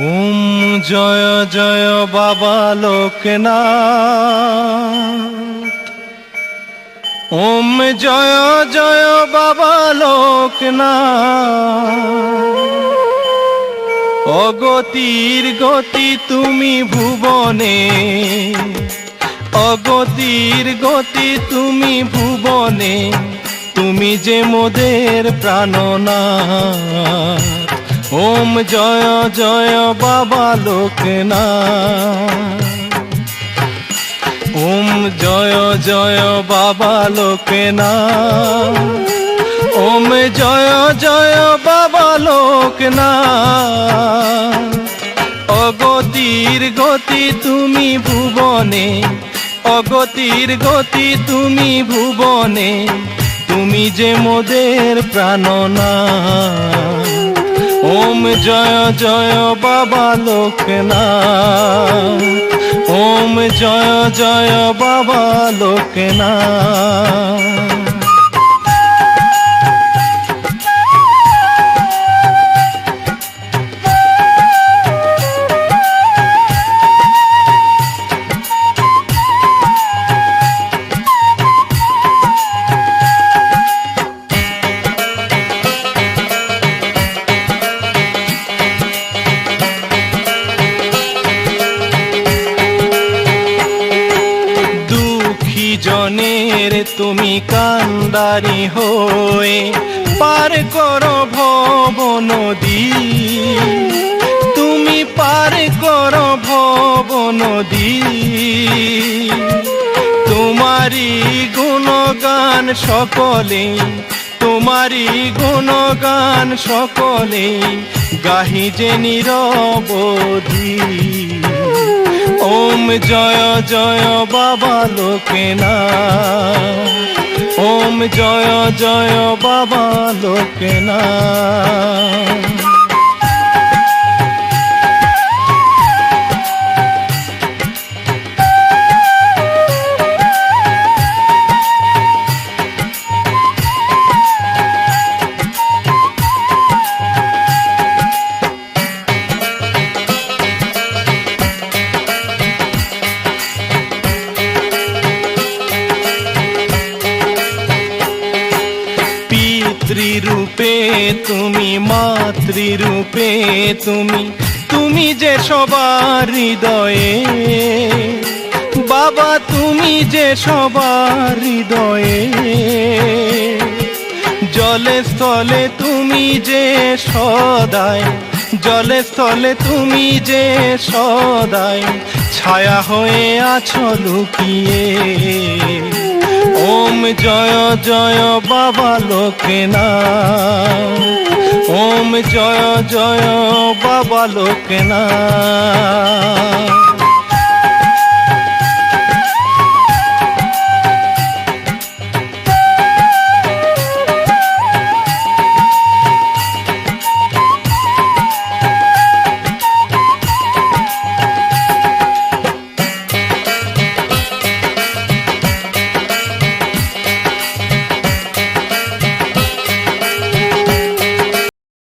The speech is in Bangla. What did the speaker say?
ওম জয় জয় বাবা লোকনাথ। ওম, জয় জয় বাবা লোকনাথ। অগতির গতি তুমি ভুবনে, অগতির গতি তুমি ভুবনে, তুমি যে মোদের প্রাণনাথ। ওম জয় জয় বাবা লোকনাথ। ওম জয় জয় বাবা লোকনাথ। ওম জয় জয় বাবা লোকনাথ। অগতির গতি তুমি ভুবনে, অগতির গতি তুমি ভুবনে, তুমি যে মোদের প্রাণনা ওম জয় জয় বাবা লোকনাথ। ওম জয় জয় বাবা লোকনাথ। জনের তুমি কান্দারি হয়ে পার করো ভব নদী তুমি পার করো ভব নদী তোমারি গুণগান সকলে তোমারি গুণগান সকলে, গাহি যে নিরবধি ওম জয় জয় বাবা লোকেনা। ওম জয় জয় বাবা লোকেনা। পিতৃরূপে তুমি, মাতৃরূপে তুমি তুমি যে সবার হৃদয়ে। বাবা, তুমি যে সবার হৃদয়ে। জলে স্থলে তুমি যে সদায়, জলে স্থলে তুমি যে সদায়, ছায়া হয়ে আছো লুকিয়ে। ওম জয় জয় বাবা লোকেনা ওম জয় জয় বাবা লোকেনা